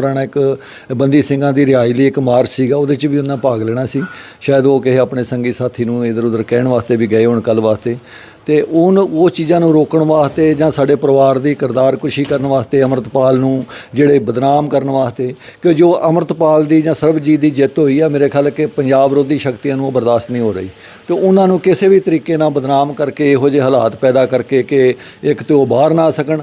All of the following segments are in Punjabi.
ਪੁਰਾਣਾ ਇੱਕ ਬੰਦੀ ਸਿੰਘਾਂ ਦੀ ਰਿਹਾਈ ਲਈ ਇੱਕ ਮਾਰਚ ਸੀਗਾ, ਉਹਦੇ 'ਚ ਵੀ ਉਹਨਾਂ ਭਾਗ ਲੈਣਾ ਸੀ। ਸ਼ਾਇਦ ਉਹ ਕਿਸੇ ਆਪਣੇ ਸੰਗੀ ਸਾਥੀ ਨੂੰ ਇਧਰ ਉਧਰ ਕਹਿਣ ਵਾਸਤੇ ਵੀ ਗਏ ਹੋਣ ਕੱਲ ਵਾਸਤੇ। ਤੇ ਉਹਨ, ਉਹ ਚੀਜ਼ਾਂ ਨੂੰ ਰੋਕਣ ਵਾਸਤੇ ਜਾਂ ਸਾਡੇ ਪਰਿਵਾਰ ਦੀ ਕਿਰਦਾਰ ਕੁਸ਼ੀ ਕਰਨ ਵਾਸਤੇ ਅਮਰਤਪਾਲ ਨੂੰ ਜਿਹੜੇ ਬਦਨਾਮ ਕਰਨ ਵਾਸਤੇ, ਕਿ ਜੋ ਅਮਰਤਪਾਲ ਦੀ ਜਾਂ ਸਰਬਜੀਤ ਦੀ ਜਿੱਤ ਹੋਈ ਆ, ਮੇਰੇ ਖਿਆਲ ਕਿ ਪੰਜਾਬ ਵਿਰੋਧੀ ਸ਼ਕਤੀਆਂ ਨੂੰ ਉਹ ਬਰਦਾਸ਼ਤ ਨਹੀਂ ਹੋ ਰਹੀ। ਤੇ ਉਹਨਾਂ ਨੂੰ ਕਿਸੇ ਵੀ ਤਰੀਕੇ ਨਾਲ ਬਦਨਾਮ ਕਰਕੇ, ਇਹੋ ਜਿਹੇ ਹਾਲਾਤ ਪੈਦਾ ਕਰਕੇ ਕਿ ਇੱਕ ਤੇ ਉਹ ਬਾਹਰ ਨਾ ਆ ਸਕਣ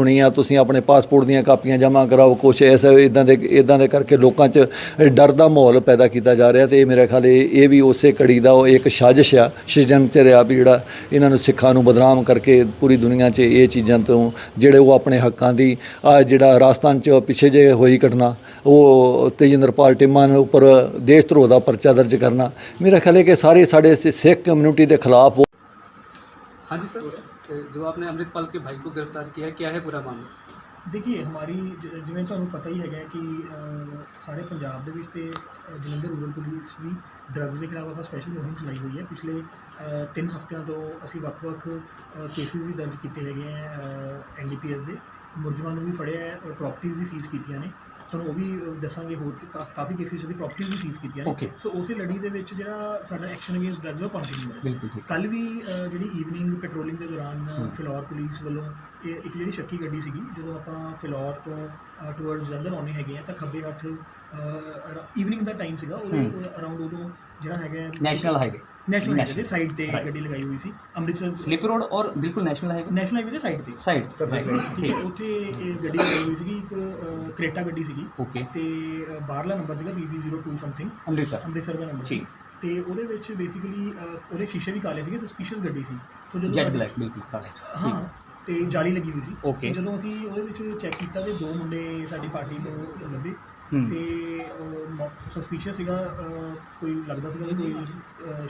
ਹੋਣੀ ਆ, ਤੁਸੀਂ ਆਪਣੇ ਪਾਸਪੋਰਟ ਦੀਆਂ ਕਾਪੀਆਂ ਜਮ੍ਹਾਂ ਕਰਾਓ, ਕੁਛ ਐਸੇ ਇਦਾਂ ਦੇ ਇਦਾਂ ਦੇ ਕਰਕੇ ਲੋਕਾਂ 'ਚ ਡਰ ਦਾ ਮਾਹੌਲ ਪੈਦਾ ਕੀਤਾ ਜਾ ਰਿਹਾ ਤੇ ਇਹ ਮੇਰੇ ਖਿਆਲ ਇਹ ਵੀ ਉਸੇ ਕੜੀ ਦਾ ਉਹ ਇੱਕ ਸਾਜ਼ਿਸ਼ ਆ ਸ਼ਿਜੰਤਰ ਆ ਵੀ ਜਿਹੜਾ ਇਹਨਾਂ ਨੂੰ ਸਿੱਖਾਂ ਨੂੰ ਬਦਨਾਮ ਕਰਕੇ ਪੂਰੀ ਦੁਨੀਆ 'ਚ ਇਹ ਚੀਜ਼ਾਂ ਤੋਂ ਜਿਹੜੇ ਉਹ ਆਪਣੇ ਹੱਕਾਂ ਦੀ, ਆ ਜਿਹੜਾ ਰਾਜਸਥਾਨ 'ਚ ਪਿੱਛੇ ਜੇ ਹੋਈ ਘਟਨਾ, ਉਹ ਤੇਜਿੰਦਰਪਾਲ ਟਿੰਮਾ ਦੇ ਉੱਪਰ ਦੇਸ਼ ਧਰੋਹ ਦਾ ਪਰਚਾ ਦਰਜ ਕਰਨਾ। ਮੇਰਾ ਖਿਆਲ ਹੈ ਕਿ ਸਾਰੇ ਸਾਡੇ ਸਿ- ਸਿੱਖ ਕਮਿਊਨਿਟੀ ਦੇ ਖਿਲਾਫ ਉਹ हाँ जी सर जो आपने अमृतपाल के भाई को गिरफ्तार किया है क्या है पूरा मामला ਦੇਖੀਏ ਹਮਾਰੀ ਜ- ਜਿਵੇਂ ਤੁਹਾਨੂੰ ਪਤਾ ਹੀ ਹੈਗਾ ਕਿ ਅ, ਸਾਰੇ ਪੰਜਾਬ ਦੇ ਵਿੱਚ ਤੇ ਅ, ਜਲੰਧਰ ਰੂਰਲ ਪੁਲਿਸ ਵੀ ਡਰੱਗਸ ਦੇ ਖਿਲਾਫ ਆਪਾਂ ਸਪੈਸ਼ਲ ਮੁਹਿੰਮ ਚਲਾਈ ਹੋਈ ਹੈ ਪਿਛਲੇ 3 ਹਫ਼ਤਿਆਂ ਤੋਂ ਅਸੀਂ ਵੱਖ-ਵੱਖ ਕੇਸਿਸ ਵੀ ਦਰਜ ਕੀਤੇ ਹੈਗੇ ਆ ਐਨਡੀਪੀਐਸ ਦੇ ਮੁਲਜ਼ਮਾਂ ਨੂੰ ਵੀ ਫੜਿਆ ਹੈ ਪ੍ਰਾਪਰਟੀਆਂ ਵੀ ਸੀਜ਼ ਕੀਤੀਆਂ ਨੇ ਤੁਹਾਨੂੰ ਉਹ ਵੀ ਦੱਸਾਂਗੇ ਹੋਰ ਕਿ ਕਾ- ਕਾਫੀ ਕੇਸਿਸ ਜਿਹੜੀ ਪ੍ਰੋਪਰਟੀ ਵੀ ਸੀਜ਼ ਕੀਤੀਆਂ Okay. ਸੋ ਉਸੇ ਲੜੀ ਦੇ ਵਿੱਚ ਜਿਹੜਾ ਸਾਡਾ ਐਕਸ਼ਨ ਅਗੇਂਸਟ ਡਰੱਗ ਉਹ ਕੰਟੀਨਿਊ ਹੈ ਬਿਲਕੁਲ ਠੀਕ। ਕੱਲ ਵੀ ਜਿਹੜੀ ਈਵਨਿੰਗ ਪੈਟਰੋਲਿੰਗ ਦੇ ਦੌਰਾਨ ਫਿਲੌਰ ਪੁਲਿਸ ਵੱਲੋਂ ਇਹ ਇੱਕ ਜਿਹੜੀ ਸ਼ੱਕੀ ਗੱਡੀ ਸੀਗੀ ਜਦੋਂ ਆਪਾਂ ਫਿਲੌਰ ਤੋਂ ਟੁਵਰਡ ਜਲੰਧਰ ਆਉਂਦੇ ਹੈਗੇ ਆ ਤਾਂ ਖੱਬੇ ਹੱਥ ਈਵਨਿੰਗ ਦਾ ਟਾਈਮ ਸੀਗਾ ਉਹ ਅਰਾਊਂਡ ਉਦੋਂ ਜਿਹੜਾ ਹੈਗਾ ਨੈਸ਼ਨਲ ਹਾਈਵੇ ਨੈਸ਼ਨਲ ਹਾਈਵੇ ਦੇ ਸਾਈਡ ਤੇ ਗੱਡੀ ਲਗਾਈ ਹੋਈ ਸੀ ਅੰਮ੍ਰਿਤਸਰ ਸਲਿਪ ਰੋਡ ਔਰ ਬਿਲਕੁਲ ਨੈਸ਼ਨਲ ਹਾਈਵੇ ਨੈਸ਼ਨਲ ਹਾਈਵੇ ਦੇ ਸਾਈਡ ਤੇ। ਸਾਈਡ ਠੀਕ ਉੱਥੇ ਗੱਡੀ ਲਗਾਈ ਹੋਈ ਸੀਗੀ ਇੱਕ ਅਹ, ਗੱਡੀ ਸੀਗੀ। ਓਕੇ ਤੇ ਬਾਹਰਲਾ ਨੰਬਰ ਸੀਗਾ BB02 ਸਮਥਿੰਗ ਅੰਮ੍ਰਿਤਸਰ। ਅੰਮ੍ਰਿਤਸਰ ਦਾ ਨੰਬਰ ਠੀਕ। ਤੇ ਉਹਦੇ ਵਿੱਚ ਬੇਸਿਕਲੀ ਉਹਦੇ ਸ਼ੀਸ਼ੇ ਵੀ ਕਾਲੇ ਸੀਗੇ ਸਸਪੀਸ਼ੀਅਸ ਗੱਡੀ ਸੀ। ਸੋ ਜੈਟ ਬਲੈਕ ਬਿਲਕੁਲ correct। ਹਾਂ। ਤੇ ਜਾਲੀ ਲੱਗੀ ਹੋਈ ਸੀ। ਤੇ ਜਦੋਂ ਅਸੀਂ ਉਹਦੇ ਵਿੱਚ ਚੈੱਕ ਕੀਤਾ ਤੇ ਦੋ ਮੁੰਡੇ ਸਾਡੀ ਪਾਰਟੀ ਨੂੰ ਲੱਭੇ। ਹੂੰ। ਤੇ ਸਸਪੀਸ਼ੀਅਸ ਸੀਗਾ ਕੋਈ ਲੱਗਦਾ ਸੀਗਾ ਕੋਈ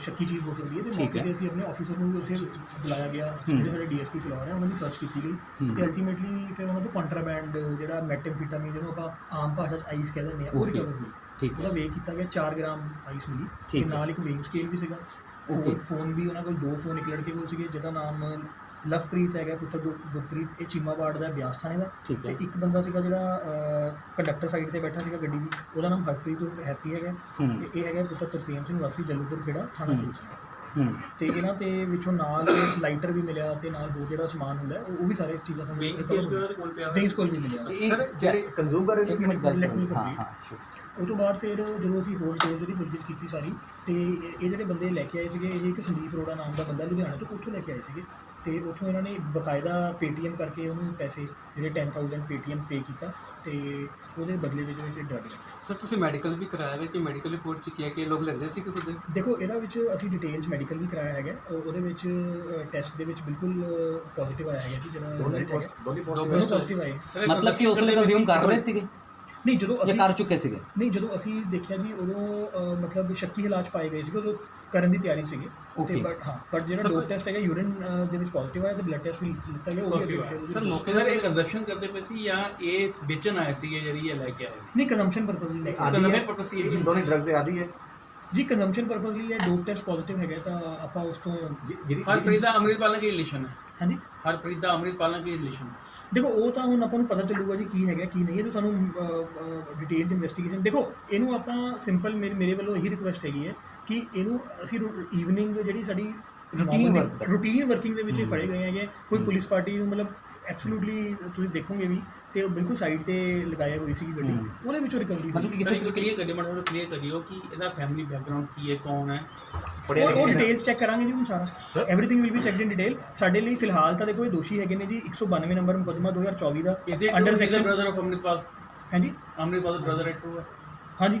ਸ਼ੱਕੀ ਚੀਜ਼ ਹੋ ਸਕਦੀ ਹੈ। ਤੇ ਮੌਕੇ ਤੇ ਅਸੀਂ ਆਪਣੇ ਆਫੀਸਰ ਨੂੰ ਉੱਥੇ ਬੁਲਾਇਆ ਗਿਆ। ਜਿਹੜੇ ਸਾਡੇ ਡੀਐਸਪੀ ਫਲੋਰ ਹੈ ਉਹਨਾਂ ਦੀ ਸਰਚ ਕੀਤੀ ਗਈ। ਤੇ ਅਲਟੀਮੇਟਲੀ ਫਿਰ ਉਹਨਾਂ ਤੋਂ ਕੰਟਰਾਬੈਂਡ ਜਿਹੜਾ ਮੈਟਾਮਫੀਟਾਮੀਨ ਜਿਹਨੂੰ ਆਪਾਂ ਆਮ ਭਾਸ਼ਾ 'ਚ ਆਈਸ ਕਹਿ ਦਿੰਦੇ ਆ ਉਹ ਰਿਕਵਰ ਹੋਈ। ਠੀਕ। ਉਹਦਾ ਵੇਖ ਕੀਤਾ ਗਿਆ 4 ਗ੍ਰਾਮ ਆਈਸ ਮਿਲੀ। ਤੇ ਨਾਲ ਇੱਕ ਵੇਗ ਸਕੇਲ ਵੀ ਸੀਗਾ। Okay. ਫੋਨ ਵੀ ਉਹਨਾਂ ਕੋਲ ਦੋ ਫੋਨ ਇੱਕ ਲੜਕੇ ਕੋਲ ਸੀਗੇ ਜਿਹਦਾ ਨਾਮ ਲਵਪ੍ਰੀਤ ਹੈਗਾ ਪੁੱਤਰ ਗੁਰਪ੍ਰੀਤ ਇਹ ਚੀਮਾਬਾੜ ਦਾ ਹੈ, ਥਾਣੇ ਦਾ। ਤੇ ਇੱਕ ਬੰਦਾ ਸੀਗਾ ਜਿਹੜਾ ਕੰਡਕਟਰ ਸਾਈਡ ਤੇ ਬੈਠਾ ਸੀਗਾ ਗੱਡੀ ਦੀ ਉਹਦਾ ਨਾਮ ਹਰਪ੍ਰੀਤ ਉਰਫ ਹੈਪੀ ਹੈਗਾ। ਤੇ ਇਹ ਹੈਗਾ ਪੁੱਤਰ ਤਰਸੇਮ ਸਿੰਘ ਵਾਸੀ ਜਲੂਪੁਰ ਖੇੜਾ ਥਾਣਾ ਹੂੰ। ਪੁਲਿਸ ਤੇ ਇਹਨਾਂ ਤੇ ਵਿੱਚੋਂ ਨਾਲ ਲਾਈਟਰ ਵੀ ਮਿਲਿਆ ਤੇ ਨਾਲ ਹੋਰ ਜਿਹੜਾ ਸਮਾਨ ਹੁੰਦਾ ਉਹ ਵੀ ਸਾਰੇ ਚੀਜ਼ਾਂ ਸਾਨੂੰ ਵੇਖ ਸਕੇਲ ਵੀ ਉਹਦੇ ਕੋਲ ਵੀ ਮਿਲਿਆ। ਸਰ ਜਿਹੜੇ ਕੰਜ਼ੂਮ ਕਰ ਰਹੇ ਸੀ ਗੱਲ ਲੈਟ ਹਾਂ ਹਾਂ ਉਹ ਤੋਂ ਬਾਅਦ ਫਿਰ ਜਦੋਂ ਅਸੀਂ ਹੋਰ ਚੋਰ ਜਿਹੜੀ ਪੁੱਛਗਿੱਛ ਕੀਤੀ ਸਾਰੀ ਤੇ ਇਹ ਜਿਹੜੇ ਬੰਦੇ ਲੈ ਕੇ ਆਏ ਸੀਗੇ ਇਹ ਇੱਕ ਸੰਦੀਪ ਰੋੜਾ ਨਾਮ ਦਾ ਬੰਦਾ ਲੁਧਿਆਣਾ ਤੋਂ ਉੱਥੋਂ ਲੈ ਕੇ ਆਏ ਸੀਗੇ। ਤੇ ਉੱਥੋਂ ਇਹਨਾਂ ਨੇ ਬਕਾਇਦਾ ਪੇਟੀਐਮ ਕਰਕੇ ਉਹਨੂੰ ਪੈਸੇ ਜਿਹੜੇ 10000 ਪੇਟੀਐਮ ਪੇ ਕੀਤਾ ਤੇ ਉਹਦੇ ਬਦਲੇ ਵਿੱਚ ਡਰ ਡਰਗ ਸਰ ਤੁਸੀਂ ਮੈਡੀਕਲ ਵੀ ਕਰਾਇਆ ਹੈ ਕਿ ਮੈਡੀਕਲ ਰਿਪੋਰਟ ਚ ਕੀ ਕਿ ਇਹ ਲੋਕ ਲੈਂਦੇ ਸੀ ਕਿ ਖੁਦ? ਦੇਖੋ ਇਹਨਾਂ ਵਿੱਚ ਅਸੀਂ ਡਿਟੇਲਸ ਮੈਡੀਕਲ ਵੀ ਕਰਾਇਆ ਹੈਗਾ। ਉਹਦੇ ਵਿੱਚ ਟੈਸਟ ਦੇ ਵਿੱਚ ਬਿਲਕੁਲ ਪੋਜ਼ਿਟਿਵ ਆਇਆ ਹੈਗਾ ਜੀ ਜਿਹੜਾ ਮਤਲਬ ਕਿ ਉਸ ਨੇ ਕੰਜ਼ਿਊਮ ਕਰ ਰਹੇ ਸੀਗੇ? ਨਹੀਂ ਜਦੋਂ ਜਾਂ ਅਸੀਂ ਕਰ ਚੁੱਕੇ ਸੀਗੇ? ਨਹੀਂ ਜਦੋਂ ਅਸੀਂ ਦੇਖਿਆ ਜੀ ਉਦੋਂ ਅਹ, ਮਤਲਬ ਸ਼ੱਕੀ ਇਲਾਜ ਪਾਏ ਗਏ ਸੀਗੇ ਉਦੋਂ ਕਰਨ ਦੀ ਤਿਆਰੀ ਸੀਗੀ। Okay. ਬਟ ਹਾਂ ਬਟ ਜਿਹੜਾ Sir, ਡੋਪ ਟੈਸਟ ਹੈਗਾ ਯੂਰਿਨ ਦੇ ਵਿੱਚ ਪੋਜ਼ਿਟਿਵ ਆਇਆ ਤੇ ਬਲੱਡ ਟੈਸਟ ਵੀ ਲਿੱਤਾ ਗਿਆ ਉਹ ਵੀ Positive ਆਇਆ। ਸਰ ਮੌਕੇ ਦਾ ਇਹ ਕੰਜ਼ਪਸ਼ਨ ਕਰਦੇ ਪਏ ਸੀ ਜਾਂ ਇਹ ਵੇਚਣ ਆਏ ਸੀ ਜਿਹੜੀ ਇਹ ਲੈ ਕੇ ਆਏ? ਨਹੀਂ ਕੰਜ਼ੰਪਸ਼ਨ ਪਰਪਸ ਲਈ। ਨਹੀਂ ਆਦੀ ਲੰਬੇ ਹੈ purpose ਹੀ ਇਹ- ਇਹ ਦੋਨੇ ਡਰੱਗਸ ਦੇ ਆਦੀ ਹੈ। ਜੀ ਕੰਜ਼ੰਪਸ਼ਨ ਪਰਪਸ ਲਈ ਇਹ ਡੋਪ ਟੈਸਟ ਪੋਜ਼ਿਟਿਵ ਹੈਗਾ ਤਾਂ ਆਪਾਂ ਉਸ ਤੋਂ ਜਿਹੜੀ- ਜਿਹੜੀ- ਹਰ ਜਿਹੜੀ- ਪ੍ਰੀਤ ਦਾ ਅੰਮ੍ਰਿਤਪਾਲ ਨਾਲ ਕੀ ਰਿਲੇਸ਼ਨ ਹੈ? ਹਾਂਜੀ ਹਰਪ੍ਰੀਤ ਦਾ ਅੰਮ੍ਰਿਤਪਾਲ ਨਾਲ ਕੀ ਰਿਲੇਸ਼ਨ ਦੇਖੋ ਉਹ ਤਾਂ ਹੁਣ ਆਪਾਂ ਨੂੰ ਪਤਾ ਚੱਲੂਗਾ ਜੀ ਕੀ ਹੈਗਾ ਕੀ ਨਹੀਂ ਇਹ ਤਾਂ ਸਾਨੂੰ ਡਿਟੇਲ ਇਨਵੈਸਟੀਗੇਸ਼ਨ ਦੇਖੋ ਇਹਨੂੰ ਆਪਾਂ ਸਿੰਪਲ ਮੇਰੇ ਮੇਰੇ ਵੱਲੋਂ ਇਹੀ ਰਿਕੁਐਸਟ ਹੈਗੀ ਹੈ ਕਿ ਇਹਨੂੰ ਅਸੀਂ ਈਵਨਿੰਗ ਜਿਹੜੀ ਸਾਡੀ ਦਾ। ਰੂਟੀਨ ਵਰਕਿੰਗ ਦੇ ਵਿੱਚ। ਫੜੇ ਗਏ ਹੈਗੇ ਕੋਈ ਪੁਲਿਸ ਪਾਰਟੀ ਨੂੰ ਮਤਲਬ ਐਬਸੋਲੂਟਲੀ ਤੁਸੀਂ ਦੇਖੋਗੇ ਵੀ ਤੇ ਉਹ ਬਿਲਕੁਲ ਸਾਈਡ ਤੇ ਲਗਾਇਆ ਹੋਈ ਸੀ ਗੱਡੀ ਉਹਦੇ ਵਿੱਚੋਂ ਰਿਕਵਰੀ ਮਤਲਬ ਕਿ ਕਿਸੇ ਨੂੰ ਕਲੀਅਰ ਕਰੀਏ ਮਤਲਬ ਕਲੀਅਰ ਕਰੀਓ ਕਿ ਇਹਦਾ ਫੈਮਿਲੀ ਬੈਕਗ੍ਰਾਉਂਡ ਕੀ ਹੈ ਕੌਣ ਹੈ? ਪੜਿਆ ਉਹ ਡਿਟੇਲਸ ਚੈੱਕ ਕਰਾਂਗੇ ਜੀ ਹੁਣ ਸਾਰਾ। Everything will be checked in detail ਸਾਡੇ ਲਈ ਫਿਲਹਾਲ ਤਾਂ ਕੋਈ ਦੋਸ਼ੀ ਹੈਗੇ ਨੇ ਜੀ 192 ਨੰਬਰ ਮੁਕਦਮਾ 2024 ਦਾ under section brother of Amritpal ਹਾਂਜੀ। ਅਮਰਿਤਪਾਲ ਬ੍ਰਦਰ ਹੈ ਟਰੂ ਹਾਂਜੀ।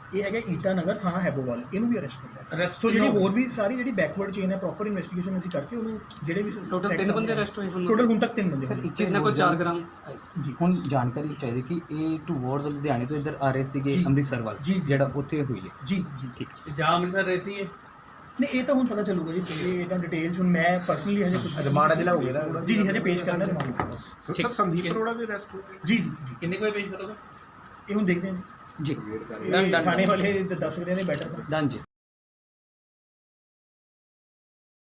ਇਹ ਹੈਗਾ ਈਟਾ ਨਗਰ ਥਾਣਾ ਹੈਬੋਵਾਲ ਇਹਨੂੰ ਵੀ ਅਰੈਸਟ ਕੀਤਾ Arrest ਸੋ ਜਿਹੜੀ ਕਿਉਂ? ਹੋਰ ਵੀ ਸਾਰੀ ਜਿਹੜੀ ਬੈਕਵਰਡ ਚੇਨ ਹੈ ਪ੍ਰੋਪਰ ਇਨਵੈਸਟੀਗੇਸ਼ਨ ਅਸੀਂ ਕਰਕੇ ਉਹਨੂੰ ਜਿਹੜੇ ਵੀ Total ਤਿੰਨ ਬੰਦੇ arrest ਹੋਏ ਹੁਣ? ਟੋਟਲ ਹੁਣ ਤੱਕ ਤਿੰਨ ਬੰਦੇ ਹੋਏ। ਜਿਸ ਨਾਲ ਕੋਈ 4 ਗ੍ਰਾਮ ਜੀ ਹੁਣ ਜਾਣਕਾਰੀ ਚਾਹੀਦੀ ਕਿ ਇਹ ਟੂਵਰਡਸ ਲੁਧਿਆਣੇ ਤੋਂ ਇੱਧਰ ਆ ਰਹੇ ਸੀਗੇ ਜੀ। ਅੰਮ੍ਰਿਤਸਰ ਵੱਲ ਜੀ। ਜਿਹੜਾ ਉੱਥੇ ਹੋਈ ਹੈ ਜੀ ਜੀ ਠੀਕ ਜਾਂ ਅੰਮ੍ਰਿਤਸਰ ਰਹੇ ਸੀ ਨਹੀਂ ਇਹ ਤਾਂ ਹੁਣ ਪਤਾ ਚੱਲੂਗਾ ਜੀ ਇਹ ਤਾਂ ਡਿਟੇਲਸ ਹੁਣ ਮੈਂ ਪਰਸਨਲੀ ਹਜੇ ਕੁਝ ਰਿਮਾਂਡ ਅਜੇ ਲਾਓਗੇ ਨਾ? ਜੀ ਜੀ ਹਜੇ ਪੇਸ਼ ਕਰਨਾ ਰਿਮਾਂਡ ਸਰ ਠੀਕ। ਸੰਦੀਪ ਅਰੋੜਾ ਵੀ ਅਰੈਸਟ ਹੋ ਗਿਆ ਜੀ ਜੀ ਜੀ। ਕਿੰਨੇ ਕੋਈ ਪੇਸ਼ ਕਰੋਗੇ ਇਹ ਹੁਣ ਦੇਖਦੇ ਹਾਂ ਜੀ। ਇਹ ਥਾਣੇ ਵਾਲੇ ਦੱਸ ਸਕਦੇ ਨੇ ਬੈਟਰ ਡਨ ਜੀ।